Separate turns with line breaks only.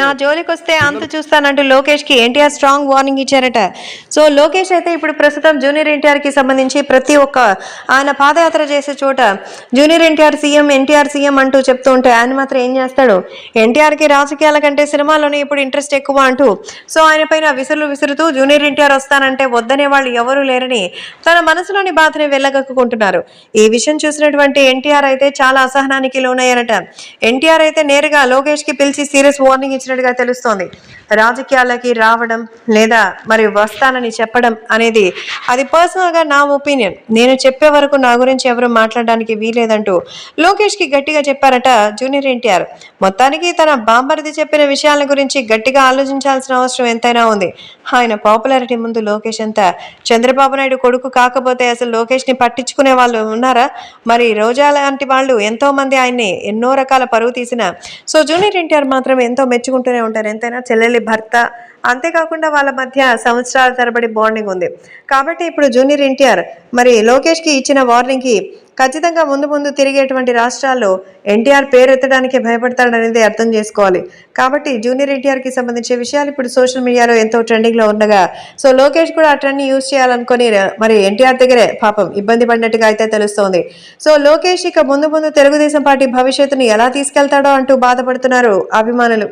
నా జోలికి వస్తే అంత చూస్తానంటూ లోకేష్కి ఎన్టీఆర్ స్ట్రాంగ్ వార్నింగ్ ఇచ్చారట. సో లోకేష్ అయితే ఇప్పుడు ప్రస్తుతం జూనియర్ ఎన్టీఆర్కి సంబంధించి ప్రతి ఒక్క ఆయన పాదయాత్ర చేసే చోట junior NTR CM NTR CM అంటూ చెప్తూ ఉంటే ఆయన మాత్రం ఏం చేస్తాడు? ఎన్టీఆర్కి రాజకీయాల కంటే సినిమాలోనే ఇప్పుడు ఇంట్రెస్ట్ ఎక్కువ అంటూ సో ఆయన పైన విసురులు విసురుతూ జూనియర్ ఎన్టీఆర్ వస్తానంటే వద్దనే వాళ్ళు ఎవరూ లేరని తన మనసులోని బాధని వెళ్ళగక్కుంటున్నారు ఈ విషయం చూసినటువంటి ఎన్టీఆర్ అయితే చాలా అసహనానికి లోనయ్యారట. ఎన్టీఆర్ అయితే నేరుగా లోకేష్కి పిలిచి సీరియస్ వార్నింగ్ ప్రసంగించినట్టుగా తెలుస్తోంది. రాజకీయాలకి రావడం లేదా మరి వస్తానని చెప్పడం అనేది అది పర్సనల్గా నా ఒపీనియన్ నేను చెప్పే వరకు నా గురించి ఎవరు మాట్లాడడానికి వీలేదంటూ లోకేష్కి గట్టిగా చెప్పారట జూనియర్ ఎన్టీఆర్. మొత్తానికి తన బాంబర్ది చెప్పిన విషయాల గురించి గట్టిగా ఆలోచించాల్సిన అవసరం ఎంతైనా ఉంది. ఆయన పాపులారిటీ ముందు లోకేష్ అంతా. చంద్రబాబు నాయుడు కొడుకు కాకపోతే అసలు లోకేష్ని పట్టించుకునే వాళ్ళు ఉన్నారా? మరి రోజా లాంటి వాళ్ళు ఎంతో మంది ఆయన్ని ఎన్నో రకాల పరువు తీసిన. సో జూనియర్ ఎన్టీఆర్ మాత్రం ఎంతో మెచ్చుకుంటూనే ఉంటారు. ఎంతైనా చెల్లెలి భర్త అంతేకాకుండా వాళ్ళ మధ్య సంవత్సరాల తరబడి బాండింగ్ ఉంది. కాబట్టి ఇప్పుడు జూనియర్ ఎన్టీఆర్ మరి లోకేష్కి ఇచ్చిన వార్నింగ్కి ఖచ్చితంగా ముందు ముందు తిరిగేటువంటి రాష్ట్రాల్లో ఎన్టీఆర్ పేరెత్తడానికి భయపడతాడనేది అర్థం చేసుకోవాలి. కాబట్టి జూనియర్ ఎన్టీఆర్కి సంబంధించిన విషయాలు ఇప్పుడు సోషల్ మీడియాలో ఎంతో ట్రెండింగ్లో ఉండగా సో లోకేష్ కూడా ఆ ట్రెండ్ని యూజ్ చేయాలనుకుని మరి ఎన్టీఆర్ దగ్గరే పాపం ఇబ్బంది పడినట్టుగా అయితే తెలుస్తోంది. సో లోకేష్ ఇక ముందు ముందు తెలుగుదేశం పార్టీ భవిష్యత్తుని ఎలా తీసుకెళ్తాడో అంటూ బాధపడుతున్నారు అభిమానులు.